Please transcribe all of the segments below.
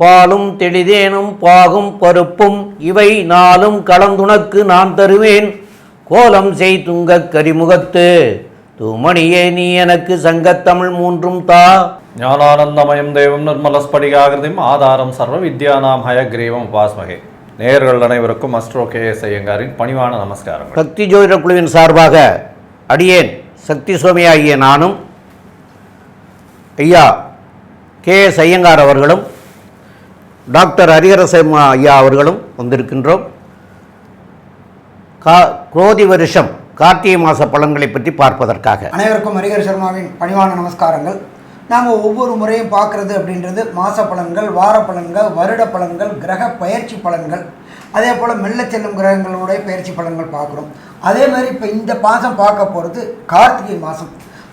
பாலும் தெளிதேனும் பாகும் பருப்பும் இவை நாளும் கலந்துனக்கு நான் தருவேன். கோலம் செய் துங்கக் கரிமுகத்து தூமணியே நீ எனக்கு சங்கத்தமிழ் மூன்றும் தா. ஞானானந்தமயம் தெய்வம் நிர்மலஸ்படிகாகிருதிம் ஆதாரம் சர்வ வித்யானாம் ஹயக்ரீவம் உபாஸ்மகே. நேயர்கள் அனைவருக்கும் அஸ்ட்ரோ கே எஸ் ஐயங்காரின் பணிவான நமஸ்காரங்கள். சக்தி ஜோதிட குழுவின் சார்பாக அடியேன் சக்தி சுவாமி ஆகிய நானும் ஐயா கே எஸ் ஐயங்கார் அவர்களும் டாக்டர் ஹரிஹரசம் ஐயா அவர்களும் வந்திருக்கின்றோம். கா குரோதி வருஷம் கார்த்திகை மாத பலன்களை பற்றி பார்ப்பதற்காக. அனைவருக்கும் ஹரிஹர சர்மாவின் பணிவான நமஸ்காரங்கள். நாம் ஒவ்வொரு முறையும் பார்க்குறது அப்படின்றது மாத பலன்கள் வார பலன்கள் வருட பலன்கள் கிரக பயிற்சி பலன்கள். அதே போல் மெல்ல செல்லும் கிரகங்களுடைய பயிற்சி பலன்கள் பார்க்குறோம். அதே மாதிரி இப்போ இந்த மாதம் பார்க்க போகிறது கார்த்திகை மாதம்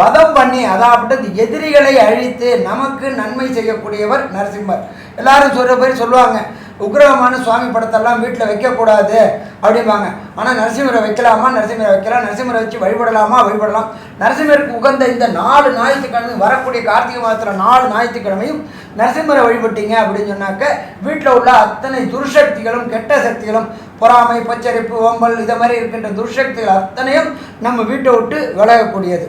வதம் பண்ணி அதாவது எதிரிகளை அழித்து நமக்கு நன்மை செய்யக்கூடியவர் நரசிம்மர். எல்லாரும் சொல்கிற பேர் சொல்லுவாங்க. உக்ரகமான சுவாமி படத்தெல்லாம் வீட்டில் வைக்கக்கூடாது அப்படிம்பாங்க. ஆனால் நரசிம்மரை வைக்கலாமா? நரசிம்மரை வைக்கலாம். நரசிம்மரை வச்சு வழிபடலாமா? வழிபடலாம். நரசிம்மருக்கு உகந்த இந்த நாலு ஞாயிற்றுக்கிழமை வரக்கூடிய கார்த்திகை மாதத்தில் நாலு ஞாயிற்றுக்கிழமையும் நரசிம்மரை வழிபட்டீங்க அப்படின்னு சொன்னாக்க வீட்டில் உள்ள அத்தனை துர்சக்திகளும் கெட்ட சக்திகளும் பொறாமை பச்சரிப்பு ஓம்பல் இதை மாதிரி இருக்கின்ற துர்சக்திகள் அத்தனையும் நம்ம வீட்டை விட்டு விலகக்கூடியது.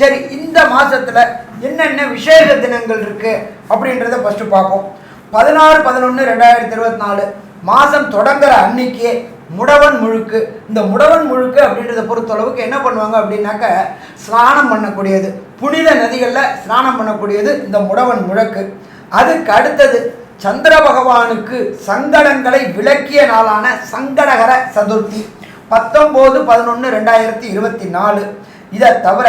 சரி இந்த மாதத்தில் என்னென்ன விசேஷ தினங்கள் இருக்குது அப்படின்றத ஃபஸ்ட்டு பார்ப்போம். பதினாறு பதினொன்று ரெண்டாயிரத்தி இருபத்தி நாலு மாதம் தொடங்குற அன்னைக்கே முடவன் முழுக்கு. இந்த முடவன் முழுக்கு அப்படின்றத பொறுத்தளவுக்கு என்ன பண்ணுவாங்க அப்படின்னாக்க ஸ்நானம் பண்ணக்கூடியது. புனித நதிகளில் ஸ்நானம் பண்ணக்கூடியது இந்த முடவன் முழக்கு. அதுக்கு அடுத்தது சந்திர பகவானுக்கு சங்கடங்களை விளக்கிய நாளான சங்கடகர சதுர்த்தி. பத்தொம்போது பதினொன்று ரெண்டாயிரத்தி இருபத்தி நாலு. இதை தவிர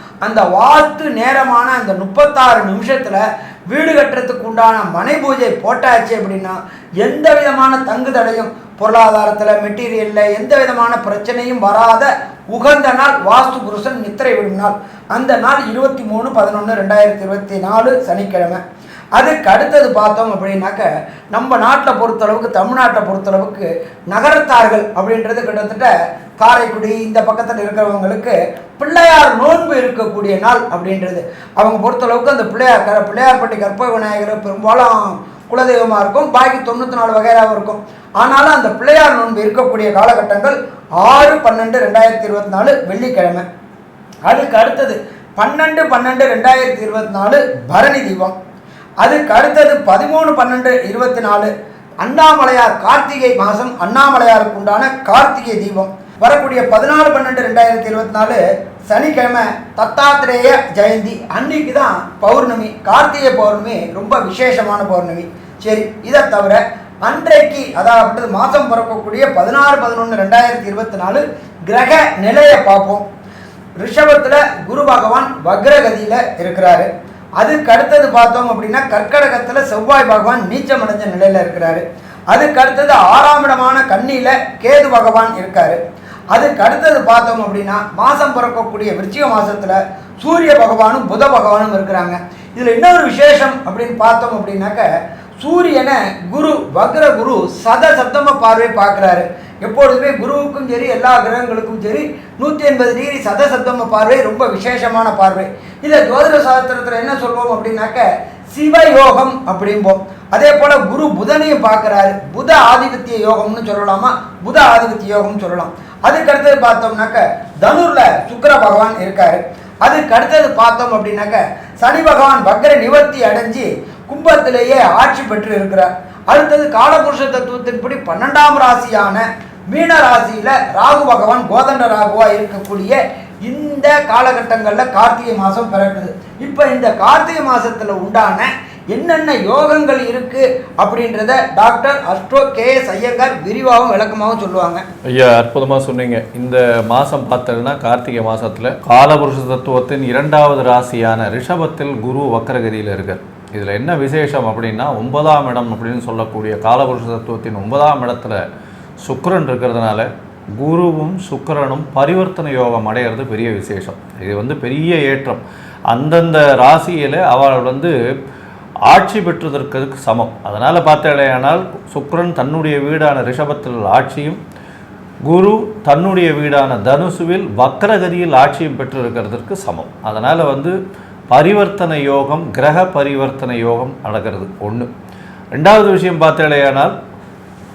அந்த வாஸ்து நேரமான அந்த முப்பத்தாறு நிமிஷத்தில் வீடு கட்டுறதுக்கு உண்டான மனை பூஜை போட்டாச்சு அப்படின்னா எந்த விதமான தங்கு தடையும் பொருளாதாரத்தில் மெட்டீரியலில் எந்த விதமான பிரச்சனையும் வராத உகந்த நாள் வாஸ்து புருஷன் நித்திரை விடும் நாள். அந்த நாள் இருபத்தி மூணு பதினொன்று ரெண்டாயிரத்தி இருபத்தி நாலு சனிக்கிழமை. அதுக்கு அடுத்தது பார்த்தோம் அப்படின்னாக்க நம்ம நாட்டை பொறுத்தளவுக்கு தமிழ்நாட்டை பொறுத்தளவுக்கு நகரத்தார்கள் அப்படின்றது கிட்டத்தட்ட காரைக்குடி இந்த பக்கத்தில் இருக்கிறவங்களுக்கு பிள்ளையார் நோன்பு இருக்கக்கூடிய நாள் அப்படின்றது. அவங்க பொறுத்தளவுக்கு அந்த பிள்ளையார் க பிள்ளையார்பட்டி கற்ப விநாயகர் பெரும்பாலும் குலதெய்வமாக இருக்கும் பாக்கி தொண்ணூற்றி நாலு வகையாகவும் இருக்கும். ஆனாலும் அந்த பிள்ளையார் நோன்பு இருக்கக்கூடிய காலகட்டங்கள் ஆறு பன்னெண்டு ரெண்டாயிரத்தி இருபத்தி நாலு வெள்ளிக்கிழமை. அதுக்கு அடுத்தது பன்னெண்டு பன்னெண்டு ரெண்டாயிரத்தி இருபத்தி நாலு பரணி தீபம். அதுக்கு அடுத்தது பதிமூணு பன்னெண்டு இருபத்தி நாலு அண்ணாமலையார் கார்த்திகை மாதம் அண்ணாமலையாருக்கு உண்டான கார்த்திகை தீபம். வரக்கூடிய பதினாலு பன்னெண்டு ரெண்டாயிரத்தி இருபத்தி நாலு சனிக்கிழமை தத்தாத்திரேய ஜெயந்தி. அன்னைக்கு தான் பௌர்ணமி கார்த்திகை பௌர்ணமி ரொம்ப விசேஷமான பௌர்ணமி. சரி இதை தவிர அன்றைக்கு அதாவது மாதம் பிறக்கக்கூடிய பதினாறு பதினொன்று ரெண்டாயிரத்தி இருபத்தி நாலு கிரக நிலையை பார்ப்போம். ரிஷபத்தில் குரு பகவான் வக்ரகதியில் இருக்கிறாரு. அதுக்கு அடுத்தது பார்த்தோம் அப்படின்னா கற்கடகத்தில் செவ்வாய் பகவான் நீச்சம் அடைஞ்ச நிலையில் இருக்கிறாரு. அதுக்கு அடுத்தது ஆறாம் இடமான கண்ணியில் கேது பகவான் இருக்காரு. அதுக்கு அடுத்தது பார்த்தோம் அப்படின்னா மாதம் பிறக்கக்கூடிய விருச்சிக மாதத்தில் சூரிய பகவானும் புத பகவானும் இருக்கிறாங்க. இதில் இன்னொரு விசேஷம் அப்படின்னு பார்த்தோம் அப்படின்னாக்க சூரியனை குரு வக்ர குரு சத சப்தம பார்வை பார்க்குறாரு. எப்பொழுதுமே குருவுக்கும் சரி எல்லா கிரகங்களுக்கும் சரி நூற்றி எண்பது டிகிரி சதசப்தம பார்வை ரொம்ப விசேஷமான பார்வை. இதை ஜோதிட சாஸ்திரத்தில் என்ன சொல்வோம் அப்படின்னாக்க சிவயோகம் அப்படிம்போம். அதே போல் குரு புதனையும் பார்க்குறாரு. புத ஆதிபத்திய யோகம்னு சொல்லலாமா? புத ஆதிபத்திய யோகம்னு சொல்லலாம். அதுக்கு அடுத்தது பார்த்தோம்னாக்க தனுரில் சுக்கர பகவான் இருக்காரு. அதுக்கு அடுத்தது பார்த்தோம் அப்படின்னாக்க சனி பகவான் வக்கர நிவர்த்தி அடைஞ்சு கும்பத்திலேயே ஆட்சி பெற்று இருக்கிறார். அடுத்தது காலபுருஷ தத்துவத்தின்படி பன்னெண்டாம் ராசியான மீன ராசியில ராகு பகவான் கோதண்ட ராகுவா இருக்கக்கூடிய இந்த காலகட்டங்களில் கார்த்திகை மாதம் பிறக்குது. இப்போ இந்த கார்த்திகை மாதத்தில் உண்டான என்னென்ன யோகங்கள் இருக்கு அப்படின்றத doctor astro K S Iyengar விரிவாகவும் விளக்கமாகவும் சொல்லுவாங்க. ஐயா அற்புதமாக சொன்னீங்க. இந்த மாதம் பார்த்தீங்கன்னா கார்த்திகை மாதத்தில் காலபுருஷ தத்துவத்தின் இரண்டாவது ராசியான ரிஷபத்தில் குரு வக்கரகதியில் இருக்கார். இதில் என்ன விசேஷம் அப்படின்னா ஒன்பதாம் இடம் அப்படின்னு சொல்லக்கூடிய காலபுருஷ தத்துவத்தின் ஒன்பதாம் இடத்துல சுக்கரன் இருக்கிறதுனால குருவும் சுக்கரனும் பரிவர்த்தனை யோகம் அடையிறது பெரிய விசேஷம். இது வந்து பெரிய ஏற்றம். அந்தந்த ராசியில் அவள் வந்து ஆட்சி பெற்றதற்கு சமம். அதனால் பார்த்தாலேயானால் சுக்கரன் தன்னுடைய வீடான ரிஷபத்தில் ஆட்சியும் குரு தன்னுடைய வீடான தனுசுவில் வக்கரகதியில் ஆட்சியும் பெற்றிருக்கிறதுக்கு சமம். அதனால் வந்து பரிவர்த்தனை யோகம் கிரக பரிவர்த்தனை யோகம் நடக்கிறது. ஒன்று ரெண்டாவது விஷயம் பார்த்தாலேயானால்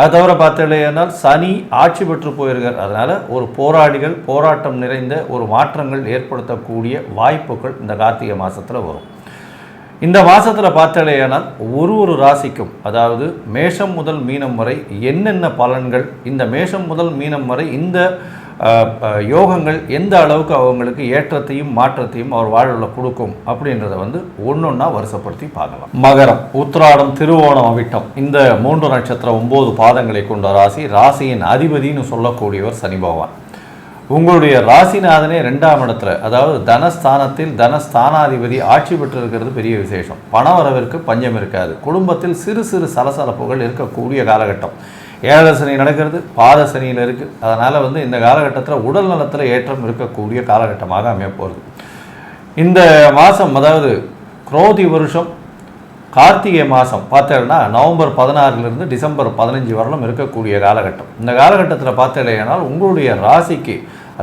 அது தவிர பார்த்தீங்கன்னா சனி ஆட்சி பெற்று போயிருக்கார். அதனால் ஒரு போராளிகள் போராட்டம் நிறைந்த ஒரு மாற்றங்கள் ஏற்படுத்தக்கூடிய வாய்ப்புகள் இந்த கார்த்திகை மாதத்தில் வரும். இந்த மாதத்தில் பார்த்தாலேயானால் ஒரு ஒரு ராசிக்கும் அதாவது மேஷம் முதல் மீனம் வரை என்னென்ன பலன்கள் இந்த மேஷம் முதல் மீனம் வரை இந்த யோகங்கள் எந்த அளவுக்கு அவங்களுக்கு ஏற்றத்தையும் மாற்றத்தையும் அவர் வாழ்வில் கொடுக்கும் அப்படின்றத வந்து ஒன்றொன்னா வருஷப்படுத்தி பார்க்கலாம். மகரம் உத்திராடம் திருவோணம் அவிட்டம். இந்த மூன்று நட்சத்திரம் ஒம்பது பாதங்களை கொண்ட ராசி ராசியின் அதிபதின்னு சொல்லக்கூடியவர் சனி பகவான். உங்களுடைய ராசிநாதனே ரெண்டாம் இடத்துல அதாவது தனஸ்தானத்தில் தனஸ்தானாதிபதி ஆட்சி பெற்றிருக்கிறது பெரிய விசேஷம். பணவரவிற்கு பஞ்சம் இருக்காது. குடும்பத்தில் சிறு சிறு சலசலப்புகள் இருக்கக்கூடிய காலகட்டம். ஏழரை சனி நடக்கிறது பாத சனியில் இருக்குது அதனால் வந்து இந்த காலகட்டத்தில் உடல் நலத்தில் ஏற்றம் இருக்கக்கூடிய காலகட்டமாக அமைய போகிறது இந்த மாதம் அதாவது குரோதி வருஷம் கார்த்திகை மாதம் பார்த்தேன்னா நவம்பர் பதினாறுலேருந்து டிசம்பர் பதினஞ்சு வரலும் இருக்கக்கூடிய காலகட்டம். இந்த காலகட்டத்தில் பார்த்தேனால் உங்களுடைய ராசிக்கு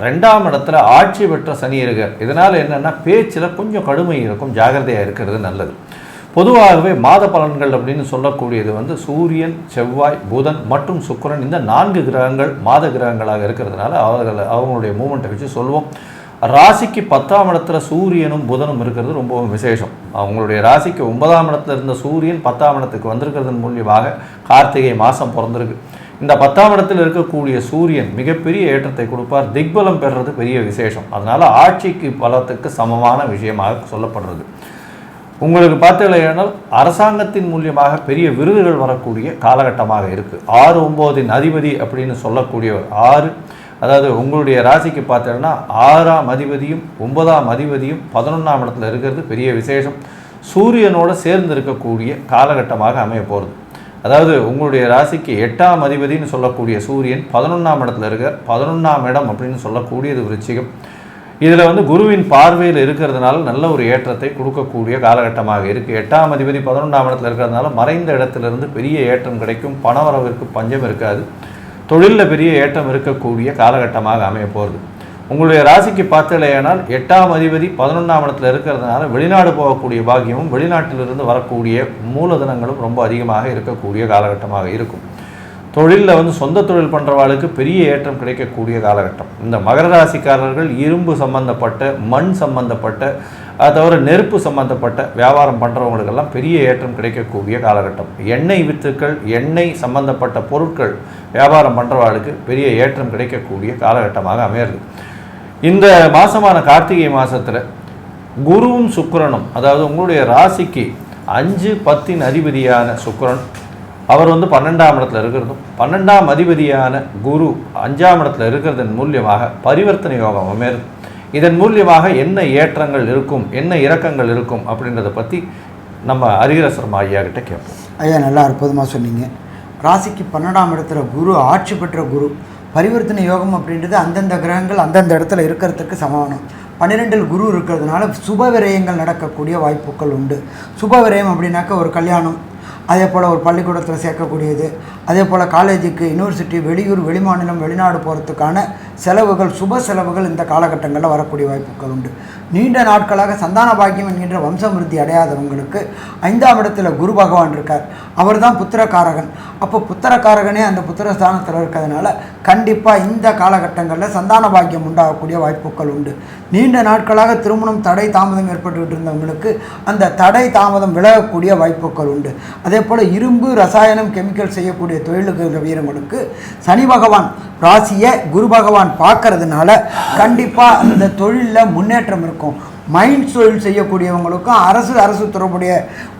ரெண்டாம் இடத்துல ஆட்சி பெற்ற சனி இருக்கார். இதனால் என்னென்னா பேச்சில் கொஞ்சம் கடுமை இருக்கும் ஜாகிரதையாக இருக்கிறது நல்லது. பொதுவாகவே மாத பலன்கள் அப்படின்னு சொல்லக்கூடியது வந்து சூரியன் செவ்வாய் புதன் மற்றும் சுக்கிரன் இந்த நான்கு கிரகங்கள் மாத கிரகங்களாக இருக்கிறதுனால அவர்கள் அவங்களுடைய மூமெண்ட்டை வச்சு சொல்லுவோம். ராசிக்கு பத்தாம் இடத்துல சூரியனும் புதனும் இருக்கிறது ரொம்பவும் விசேஷம். அவங்களுடைய ராசிக்கு ஒன்பதாம் இடத்துல இருந்த சூரியன் பத்தாம் இடத்துக்கு வந்திருக்கிறதன் மூலியமாக கார்த்திகை மாதம் பிறந்திருக்கு. இந்த பத்தாம் இடத்தில் இருக்கக்கூடிய சூரியன் மிகப்பெரிய ஏற்றத்தை கொடுப்பார். திக்பலம் பெறுறது பெரிய விசேஷம். அதனால் ஆட்சிக்கு பலத்துக்கு சமமான விஷயமாக சொல்லப்படுறது. உங்களுக்கு பார்த்தீங்களேனால் அரசாங்கத்தின் மூலியமாக பெரிய விருதுகள் வரக்கூடிய காலகட்டமாக இருக்குது ஆறு ஒம்போதின் அதிபதி அப்படின்னு சொல்லக்கூடிய ஆறு. அதாவது உங்களுடைய ராசிக்கு பார்த்தீங்கன்னா ஆறாம் அதிபதியும் ஒன்பதாம் அதிபதியும் பதினொன்றாம் இடத்துல இருக்கிறது பெரிய விசேஷம். சூரியனோட சேர்ந்து இருக்கக்கூடிய காலகட்டமாக அமைய போகிறது அதாவது உங்களுடைய ராசிக்கு எட்டாம் அதிபதின்னு சொல்லக்கூடிய சூரியன் பதினொன்றாம் இடத்துல இருக்க பதினொன்றாம் இடம் அப்படின்னு சொல்லக்கூடியது விருச்சிகம். இதில் வந்து குருவின் பார்வையில் இருக்கிறதுனால நல்ல ஒரு ஏற்றத்தை கொடுக்கக்கூடிய காலகட்டமாக இருக்குது எட்டாம் அதிபதி பதினொன்றாம் இடத்துல இருக்கிறதுனால மறைந்த இடத்துலேருந்து பெரிய ஏற்றம் கிடைக்கும். பணவரவிற்கு பஞ்சம் இருக்காது. தொழிலில் பெரிய ஏற்றம் இருக்கக்கூடிய காலகட்டமாக அமைய போகிறது உங்களுடைய ராசிக்கு பார்த்தலையானால் எட்டாம் அதிபதி பதினொன்றாம் இடத்துல இருக்கிறதுனால வெளிநாடு போகக்கூடிய பாக்கியமும் வெளிநாட்டிலிருந்து வரக்கூடிய மூலதனங்களும் ரொம்ப அதிகமாக இருக்கக்கூடிய காலகட்டமாக இருக்கும். தொழிலில் வந்து சொந்த தொழில் பண்ணுறவாளுக்கு பெரிய ஏற்றம் கிடைக்கக்கூடிய காலகட்டம். இந்த மகர ராசிக்காரர்கள் இரும்பு சம்பந்தப்பட்ட மண் சம்பந்தப்பட்ட அதை தவிர நெருப்பு சம்பந்தப்பட்ட வியாபாரம் பண்ணுறவங்களுக்கெல்லாம் பெரிய ஏற்றம் கிடைக்கக்கூடிய காலகட்டம். எண்ணெய் வித்துக்கள் எண்ணெய் சம்பந்தப்பட்ட பொருட்கள் வியாபாரம் பண்ணுறவாளுக்கு பெரிய ஏற்றம் கிடைக்கக்கூடிய காலகட்டமாக அமையிறது. இந்த மாதமான கார்த்திகை மாதத்தில் குருவும் சுக்கிரனும் அதாவது உங்களுடைய ராசிக்கு அஞ்சு பத்தின் அதிபதியான சுக்கிரன் அவர் வந்து பன்னெண்டாம் இடத்துல இருக்கிறதும் பன்னெண்டாம் அதிபதியான குரு அஞ்சாம் இடத்துல இருக்கிறதன் மூலியமாக பரிவர்த்தனை யோகம் அமையிறது இதன் மூலியமாக என்ன ஏற்றங்கள் இருக்கும் என்ன இறக்கங்கள் இருக்கும் அப்படின்றத பற்றி நம்ம அரிகரசர்மா ஐயா கிட்ட கேட்போம். ஐயா நல்லா அற்புதமாக சொன்னீங்க. ராசிக்கு பன்னெண்டாம் இடத்துல குரு ஆட்சி பெற்ற குரு பரிவர்த்தனை யோகம் அப்படின்றது அந்தந்த கிரகங்கள் அந்தந்த இடத்துல இருக்கிறதுக்கு சமானம் பன்னிரெண்டில் குரு இருக்கிறதுனால சுப விரயங்கள் நடக்கக்கூடிய வாய்ப்புகள் உண்டு. சுப விரயம் அப்படின்னாக்கா ஒரு கல்யாணம் அதே போல் ஒரு பள்ளிக்கூடத்தில் சேர்க்கக்கூடியது. அதே போல் காலேஜுக்கு யூனிவர்சிட்டி வெளியூர் வெளிமாநிலம் வெளிநாடு போகிறதுக்கான செலவுகள் சுப செலவுகள் இந்த காலகட்டங்களில் வரக்கூடிய வாய்ப்புகள் உண்டு. நீண்ட நாட்களாக சந்தான பாக்கியம் என்கின்ற வம்சமிருத்தி அடையாதவங்களுக்கு ஐந்தாம் இடத்துல குரு பகவான் இருக்கார். அவர் தான் புத்திரக்காரகன். அப்போ புத்திரக்காரகனே அந்த புத்திரஸ்தானத்தில் இருக்கிறதுனால கண்டிப்பாக இந்த காலகட்டங்களில் சந்தான பாக்கியம் உண்டாகக்கூடிய வாய்ப்புகள் உண்டு. நீண்ட நாட்களாக திருமணம் தடை தாமதம் ஏற்பட்டுக்கிட்டு இருந்தவங்களுக்கு அந்த தடை தாமதம் விலகக்கூடிய வாய்ப்புகள் உண்டு. அதே போல் இரும்பு ரசாயனம் கெமிக்கல் செய்யக்கூடிய தொழிலுக்கு வீரங்களுக்கு சனி பகவான் ராசியை குரு பகவான் பார்க்கறதுனால கண்டிப்பாக அந்த தொழிலில் முன்னேற்றம் இருக்கும். இருக்கும். மைண்ட் தொழில் செய்யக்கூடியவங்களுக்கும் அரசு அரசு தொடர்புடைய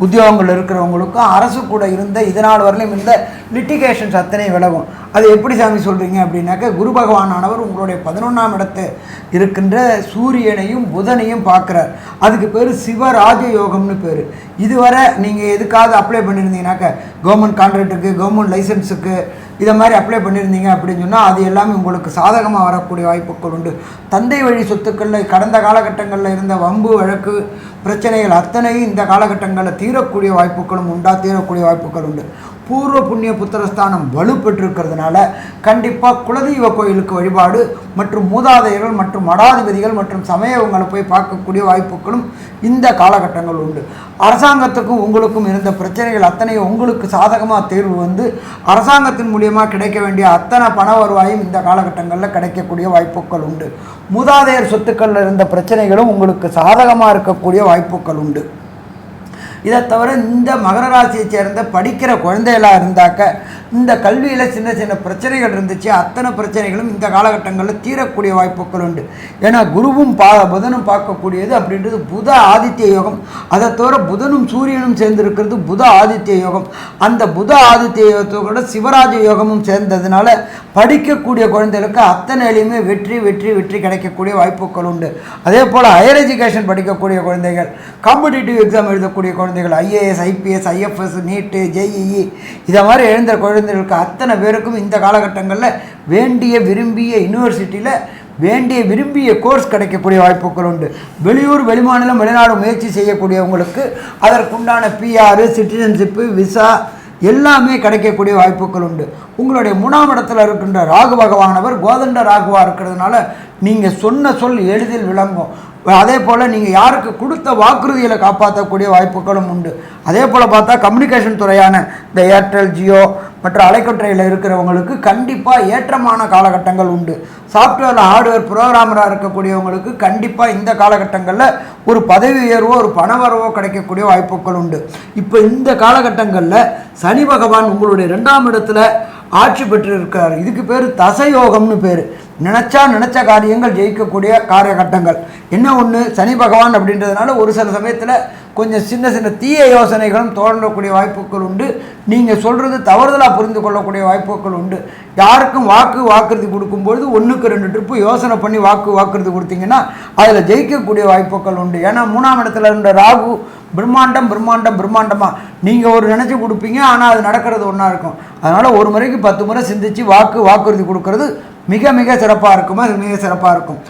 உத்தியோகங்கள் இருக்கிறவங்களுக்கும் அரசு கூட இருந்த இதனால் வரலையும் இருந்த லிட்டிகேஷன்ஸ் அத்தனை விலகும். அது எப்படி சாமி சொல்கிறீங்க அப்படின்னாக்க குரு பகவானானவர் உங்களுடைய பதினொன்றாம் இடத்து இருக்கின்ற சூரியனையும் புதனையும் பார்க்குறார். அதுக்கு பேர் சிவராஜ யோகம்னு பேர். இதுவரை நீங்கள் எதுக்காவது அப்ளை பண்ணியிருந்தீங்கன்னாக்க கவர்மெண்ட் கான்ட்ராக்டுக்கு கவர்மெண்ட் லைசன்ஸுக்கு இதை மாதிரி அப்ளை பண்ணியிருந்தீங்க அப்படின்னு சொன்னால் அது எல்லாமே உங்களுக்கு சாதகமாக வரக்கூடிய வாய்ப்புகள் உண்டு. தந்தை வழி சொத்துக்களில் கடந்த காலகட்டங்களில் இருந்த வம்பு வழக்கு பிரச்சனைகள் அத்தனையும் இந்த காலகட்டங்களில் தீரக்கூடிய வாய்ப்புகளும் உண்டா தீரக்கூடிய வாய்ப்புகள் உண்டு. பூர்வ புண்ணிய புத்திரஸ்தானம் வலுப்பெற்றிருக்கிறதுனால கண்டிப்பாக குலதெய்வ கோயிலுக்கு வழிபாடு மற்றும் மூதாதையர்கள் மற்றும் மடாதிபதிகள் மற்றும் சமயவங்களை போய் பார்க்கக்கூடிய வாய்ப்புகளும் இந்த காலகட்டங்கள் உண்டு. அரசாங்கத்துக்கும் உங்களுக்கும் இருந்த பிரச்சனைகள் அத்தனையும் உங்களுக்கு சாதகமாக தேர்வு வந்து அரசாங்கத்தின் மூலியமாக கிடைக்க வேண்டிய அத்தனை பண வருவாயும் இந்த காலகட்டங்களில் கிடைக்கக்கூடிய வாய்ப்புகள் உண்டு. மூதாதையர் சொத்துக்களில் இருந்த பிரச்சனைகளும் உங்களுக்கு சாதகமாக இருக்கக்கூடிய வாய்ப்புகள் உண்டு. இதை தவிர இந்த மகர ராசியை சேர்ந்த படிக்கிற குழந்தைகளாக இருந்தாக்க இந்த கல்வியில் சின்ன சின்ன பிரச்சனைகள் இருந்துச்சு அத்தனை பிரச்சனைகளும் இந்த காலகட்டங்களில் தீரக்கூடிய வாய்ப்புகள் உண்டு. ஏன்னா குருவும் பா புதனும் பார்க்கக்கூடியது அப்படின்றது புத ஆதித்ய யோகம். அதை தவிர புதனும் சூரியனும் சேர்ந்திருக்கிறது புத ஆதித்ய யோகம். அந்த புத ஆதித்ய யோகத்தோட சிவராஜ யோகமும் சேர்ந்ததுனால படிக்கக்கூடிய குழந்தைகளுக்கு அத்தனையிலையுமே வெற்றி வெற்றி வெற்றி கிடைக்கக்கூடிய வாய்ப்புகள் உண்டு. அதே போல் ஹையர் எஜுகேஷன் படிக்கக்கூடிய குழந்தைகள் காம்படிட்டிவ் எக்ஸாம் எழுதக்கூடிய குழந்தைகள் IAS IPS IFS NEET JEE இதை மாதிரி எழுந்த குழந்தை குழந்தைகளுக்கு அத்தனை பேருக்கும் இந்த காலகட்டங்களில் வேண்டிய விரும்பிய யூனிவர்சிட்டியில் வேண்டிய விரும்பிய கோர்ஸ் கிடைக்கக்கூடிய வாய்ப்புகள் உண்டு. வெளியூர் வெளிமாநிலம் வெளிநாடு முயற்சி செய்யக்கூடியவங்களுக்கு அதற்குண்டான பிஆர் சிட்டிசன்ஷிப்பு விசா எல்லாமே கிடைக்கக்கூடிய வாய்ப்புகள் உண்டு. உங்களுடைய மூணாம் இடத்துல இருக்கின்ற ராகு பகவானவர் கோதண்ட ராகுவாக இருக்கிறதுனால நீங்கள் சொன்ன சொல் எளிதில் விளங்கும். அதே போல் நீங்கள் யாருக்கு கொடுத்த வாக்குறுதிகளை காப்பாற்றக்கூடிய வாய்ப்புகளும் உண்டு. அதே போல் பார்த்தா கம்யூனிகேஷன் துறையான இந்த ஏர்டெல் ஜியோ மற்ற அலைக்கற்றையில் இருக்கிறவங்களுக்கு கண்டிப்பாக ஏற்றமான காலகட்டங்கள் உண்டு. சாஃப்ட்வேரில் ஹார்ட்வேர் ப்ரோக்ராமராக இருக்கக்கூடியவங்களுக்கு கண்டிப்பாக இந்த காலகட்டங்களில் ஒரு பதவி உயர்வோ ஒரு பணவரவோ கிடைக்கக்கூடிய வாய்ப்புகள் உண்டு. இப்போ இந்த காலகட்டங்களில் சனி பகவான் உங்களுடைய ரெண்டாம் இடத்துல ஆட்சி பெற்று இதுக்கு பேர் தசயோகம்னு பேர். நினச்சா நினச்ச காரியங்கள் ஜெயிக்கக்கூடிய காலகட்டங்கள். என்ன ஒன்று சனி பகவான் அப்படின்றதுனால ஒரு சில சமயத்தில் கொஞ்சம் சின்ன சின்ன தீய யோசனைகளும் தோன்றக்கூடிய வாய்ப்புகள் உண்டு. நீங்கள் சொல்கிறது தவறுதலாக புரிந்து கொள்ளக்கூடிய வாய்ப்புகள் உண்டு. யாருக்கும் வாக்கு வாக்குறுதி கொடுக்கும்பொழுது ஒன்றுக்கு ரெண்டு ட்ரிப்பு யோசனை பண்ணி வாக்கு வாக்குறுதி கொடுத்தீங்கன்னா அதில் ஜெயிக்கக்கூடிய வாய்ப்புகள் உண்டு. ஏன்னா மூணாம் இடத்துல இருந்த ராகு பிரம்மாண்டம் பிரம்மாண்டம் பிரம்மாண்டமாக நீங்கள் ஒரு நினச்சி கொடுப்பீங்க ஆனால் அது நடக்கிறது ஒன்றா இருக்கும். அதனால் ஒரு முறைக்கு பத்து முறை சிந்திச்சு வாக்கு வாக்குறுதி கொடுக்கறது மிக மிக சிறப்பாக இருக்கும்? அது மிக சிறப்பாக இருக்கும்.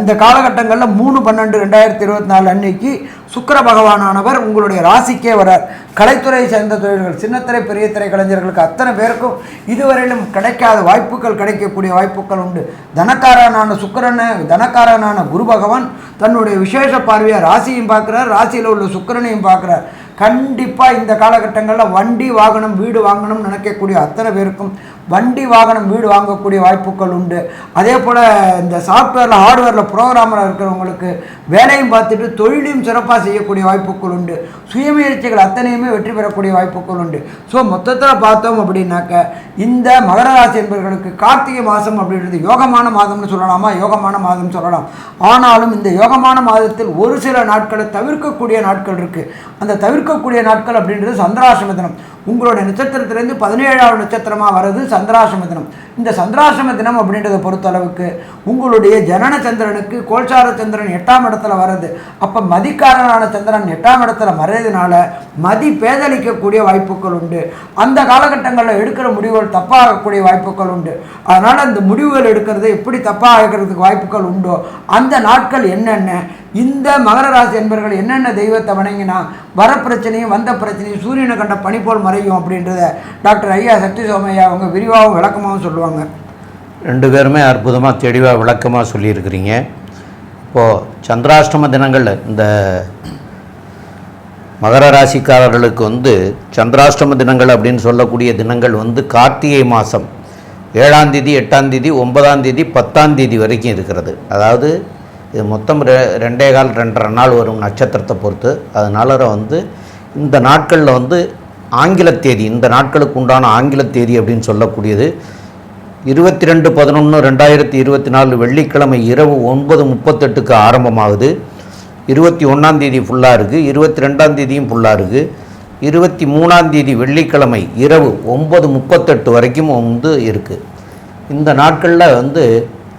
இந்த காலகட்டங்களில் மூணு பன்னெண்டு ரெண்டாயிரத்தி இருபத்தி நாலு அன்னைக்கு சுக்கர பகவானானவர் உங்களுடைய ராசிக்கே வரார். கலைத்துறை சேர்ந்த தொழில்கள் சின்னத்திரை பெரிய திரை கலைஞர்களுக்கு அத்தனை பேருக்கும் இதுவரையிலும் கிடைக்காத வாய்ப்புகள் கிடைக்கக்கூடிய வாய்ப்புகள் உண்டு. தனக்காரனான சுக்கரனை தனக்காரனான குரு பகவான் தன்னுடைய விசேஷ பார்வையை ராசியும் பார்க்குறார் ராசியில் உள்ள சுக்கிரனையும் பார்க்குறார். கண்டிப்பாக இந்த காலகட்டங்களில் வண்டி வாகனம் வீடு வாங்கணும்னு நினைக்கக்கூடிய அத்தனை பேருக்கும் வண்டி வாகனம் வீடு வாங்கக்கூடிய வாய்ப்புகள் உண்டு. அதே போல் இந்த சாஃப்ட்வேரில் ஹார்ட்வேரில் ப்ரோக்ராமராக இருக்கிறவங்களுக்கு வேலையும் பார்த்துட்டு தொழிலையும் சிறப்பாக செய்யக்கூடிய வாய்ப்புகள் உண்டு. சுயமுயற்சிகள் அத்தனையுமே வெற்றி பெறக்கூடிய வாய்ப்புகள் உண்டு. ஸோ மொத்தத்தில் பார்த்தோம் அப்படின்னாக்க இந்த மகர ராசி என்பவர்களுக்கு கார்த்திகை மாதம் அப்படின்றது யோகமான மாதம்னு சொல்லலாமா? யோகமான மாதம் சொல்லலாம். ஆனாலும் இந்த யோகமான மாதத்தில் ஒரு சில நாட்களை தவிர்க்கக்கூடிய நாட்கள் இருக்குது அந்த தவிர்க்கக்கூடிய நாட்கள் அப்படின்றது சந்திராசிரம தினம். உங்களுடைய நட்சத்திரத்திலேருந்து பதினேழாவது நட்சத்திரமாக வர்றது சந்திராசிரம தினம். இந்த சந்திராசிரம தினம் அப்படின்றத பொறுத்தளவுக்கு உங்களுடைய ஜனன சந்திரனுக்கு கோல்சார சந்திரன் எட்டாம் இடத்துல வர்றது. அப்போ மதிக்காரனான சந்திரன் எட்டாம் இடத்துல வர்றதுனால மதி பேதளிக்கக்கூடிய வாய்ப்புகள் உண்டு. அந்த காலகட்டங்களில் எடுக்கிற முடிவுகள் தப்பாகக்கூடிய வாய்ப்புகள் உண்டு. அதனால் அந்த முடிவுகள் எடுக்கிறது எப்படி தப்பாக இருக்கிறதுக்கு வாய்ப்புகள் உண்டோ அந்த நாட்கள் என்னென்ன இந்த மகர ராசி என்பவர்கள் என்னென்ன தெய்வத்தை வணங்கினா வர பிரச்சனையும் வந்த பிரச்சனையும் சூரியனை கண்ட பனி போல் மறையும் அப்படின்றத டாக்டர் ஐயா சக்தி சோமையா அவங்க விரிவாகவும் விளக்கமாகவும் சொல்லுவாங்க. ரெண்டு பேருமே அற்புதமாக தெளிவாக விளக்கமாக சொல்லியிருக்கிறீங்க. இப்போது சந்திராஷ்டம தினங்களில் இந்த மகர ராசிக்காரர்களுக்கு வந்து சந்திராஷ்டம தினங்கள் அப்படின்னு சொல்லக்கூடிய தினங்கள் வந்து கார்த்திகை மாதம் ஏழாம் தேதி எட்டாம் தேதி ஒன்பதாம் தேதி பத்தாம் தேதி வரைக்கும் இருக்கிறது. அதாவது இது மொத்தம் ரெ ரெண்டே கால் ரெண்டரை நாள் வரும் நட்சத்திரத்தை பொறுத்து. அதனால வந்து இந்த நாட்களில் வந்து ஆங்கில தேதி இந்த நாட்களுக்கு உண்டான ஆங்கில தேதி அப்படின்னு சொல்லக்கூடியது. இருபத்தி ரெண்டு பதினொன்று ரெண்டாயிரத்தி இருபத்தி நாலு வெள்ளிக்கிழமை இரவு ஒன்பது முப்பத்தெட்டுக்கு ஆரம்பமாகுது. இருபத்தி ஒன்றாம் தேதி ஃபுல்லாக இருக்குது இருபத்தி ரெண்டாம் தேதியும் ஃபுல்லாக இருக்குது இருபத்தி மூணாம் தேதி வெள்ளிக்கிழமை இரவு ஒன்பது முப்பத்தெட்டு வரைக்கும் வந்து இருக்குது இந்த நாட்களில் வந்து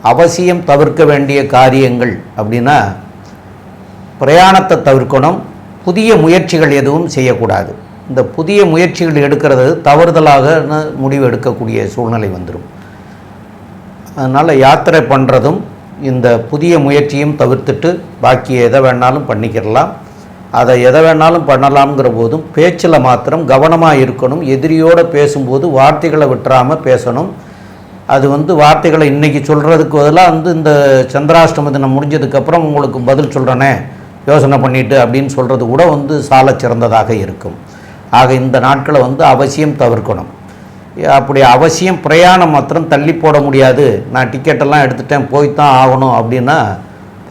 அவசியம் தவிர்க்க வேண்டிய காரியங்கள் அப்படின்னா பிரயாணத்தை தவிர்க்கணும் புதிய முயற்சிகள் எதுவும் செய்யக்கூடாது. இந்த புதிய முயற்சிகள் எடுக்கிறது தவறுதலாக முடிவு எடுக்கக்கூடிய சூழ்நிலை வந்துடும் அதனால் யாத்திரை பண்ணுறதும் இந்த புதிய முயற்சியும் தவிர்த்துட்டு பாக்கி எதை வேணாலும் பண்ணிக்கிறலாம் அதை எதை வேணாலும் பண்ணலாம்ங்கிற போதும் பேச்சில் மாத்திரம் கவனமாக இருக்கணும். எதிரியோடு பேசும்போது வார்த்தைகளை விட்டுறாமல் பேசணும். அது வந்து வார்த்தைகளை இன்றைக்கி சொல்கிறதுக்கு பதிலாக வந்து இந்த சந்திராஷ்டம தினம் முடிஞ்சதுக்கப்புறம் உங்களுக்கு பதில் சொல்கிறேனே யோசனை பண்ணிட்டு அப்படின்னு சொல்கிறது கூட வந்து சால சிறந்ததாக இருக்கும். ஆக இந்த நாட்களை வந்து அவசியம் தவிர்க்கணும். அப்படி அவசியம் பிரயாணம் மாத்திரம் தள்ளி போட முடியாது. நான் டிக்கெட்டெல்லாம் எடுத்துட்டேன் போய்த்தான் ஆகணும் அப்படின்னா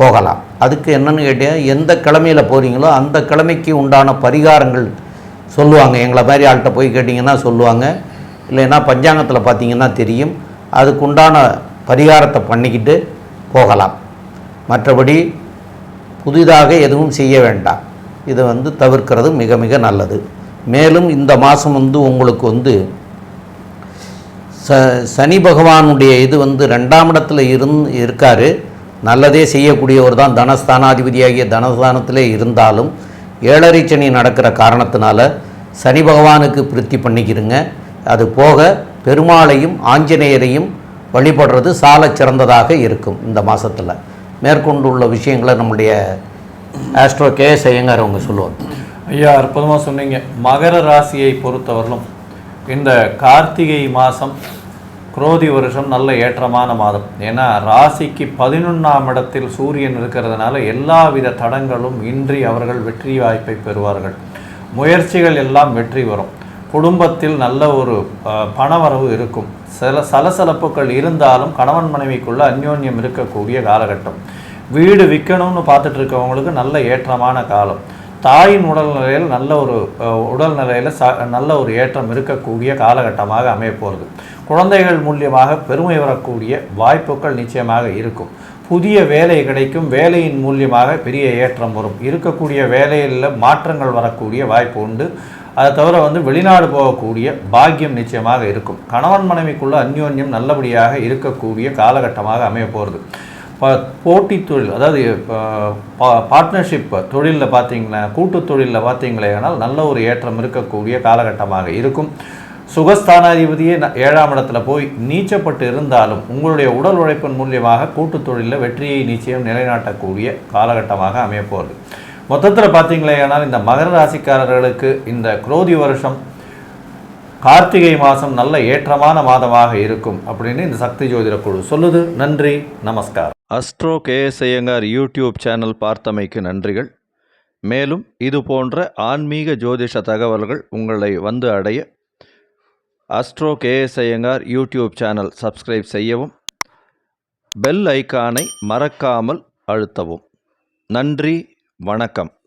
போகலாம். அதுக்கு என்னென்னு கேட்டால் எந்த கிழமையில் போகிறீங்களோ அந்த கிழமைக்கு உண்டான பரிகாரங்கள் சொல்லுவாங்க. எங்களை மாதிரி ஆள்கிட்ட போய் கேட்டிங்கன்னா சொல்லுவாங்க. இல்லைன்னா பஞ்சாங்கத்தில் பார்த்தீங்கன்னா தெரியும். அதுக்குண்டான பரிகாரத்தை பண்ணிக்கிட்டு போகலாம். மற்றபடி புதிதாக எதுவும் செய்ய வேண்டாம். இதை வந்து தவிர்க்கிறது மிக மிக நல்லது. மேலும் இந்த மாதம் வந்து உங்களுக்கு வந்து ச சனி பகவானுடைய இது வந்து ரெண்டாம் இடத்துல இருந் இருக்கார். நல்லதே செய்யக்கூடியவர் தான். தனஸ்தானாதிபதியாகிய தனஸ்தானத்திலே இருந்தாலும் ஏழரை சனி நடக்கிற காரணத்தினால சனி பகவானுக்கு பிரித்தி பண்ணிக்கிறங்க அது போக பெருமாளையும் ஆஞ்சநேயரையும் வழிபடுறது சால சிறந்ததாக இருக்கும் இந்த மாதத்தில் மேற்கொண்டுள்ள விஷயங்களை நம்முடைய ஆஸ்ட்ரோ கே ஐயங்கார் அவங்க சொல்லுவார். ஐயா அற்புதமாக சொன்னீங்க. மகர ராசியை பொறுத்தவரையிலும் இந்த கார்த்திகை மாதம் குரோதி வருஷம் நல்ல ஏற்றமான மாதம். ஏன்னா ராசிக்கு பதினொன்றாம் இடத்தில் சூரியன் இருக்கிறதுனால எல்லாவித தடங்களும் இன்றி அவர்கள் வெற்றி வாய்ப்பை பெறுவார்கள். முயற்சிகள் எல்லாம் வெற்றி வரும். குடும்பத்தில் நல்ல ஒரு பணவரவு இருக்கும். சில சலசலப்புகள் இருந்தாலும் கணவன் மனைவிக்குள்ள அந்யோன்யம் இருக்கக்கூடிய காலகட்டம். வீடு விற்கணும்னு பார்த்துட்டு இருக்கவங்களுக்கு நல்ல ஏற்றமான காலம். தாயின் உடல்நிலையில் நல்ல ஒரு உடல்நிலையில் ச நல்ல ஒரு ஏற்றம் இருக்கக்கூடிய காலகட்டமாக அமையப்போகிறது குழந்தைகள் மூலியமாக பெருமை வரக்கூடிய வாய்ப்புகள் நிச்சயமாக இருக்கும். புதிய வேலை கிடைக்கும். வேலையின் மூலியமாக பெரிய ஏற்றம் வரும். இருக்கக்கூடிய வேலையில் மாற்றங்கள் வரக்கூடிய வாய்ப்பு உண்டு. அதை தவிர வந்து வெளிநாடு போகக்கூடிய பாக்கியம் நிச்சயமாக இருக்கும். கணவன் மனைவிக்குள்ள அந்யோன்யம் நல்லபடியாக இருக்கக்கூடிய காலகட்டமாக அமைய போகிறது இப்போ போட்டி தொழில் அதாவது பார்ட்னர்ஷிப் தொழிலில் பார்த்தீங்கன்னா கூட்டு தொழிலில் பார்த்தீங்களே ஆனால் நல்ல ஒரு ஏற்றம் இருக்கக்கூடிய காலகட்டமாக இருக்கும். சுகஸ்தானாதிபதியே ஏழாம் இடத்துல போய் நீச்சப்பட்டு இருந்தாலும் உங்களுடைய உடல் உழைப்பின் மூலியமாக கூட்டு தொழிலில் வெற்றியை நிச்சயம் நிலைநாட்டக்கூடிய காலகட்டமாக அமையப்போகிறது மொத்தத்தில் பார்த்தீங்களே ஆனால் இந்த மகர ராசிக்காரர்களுக்கு இந்த குரோதி வருஷம் கார்த்திகை மாதம் நல்ல ஏற்றமான மாதமாக இருக்கும் அப்படின்னு இந்த சக்தி ஜோதிட குழு சொல்லுது. நன்றி நமஸ்காரம். Astro KS Iyengar YouTube channel பார்த்தமைக்கு நன்றிகள். மேலும் இது போன்ற ஆன்மீக ஜோதிஷ தகவல்கள் உங்களை வந்து அடைய astro KS Iyengar YouTube channel subscribe செய்யவும் பெல் ஐக்கானை மறக்காமல் அழுத்தவும். நன்றி வணக்கம்.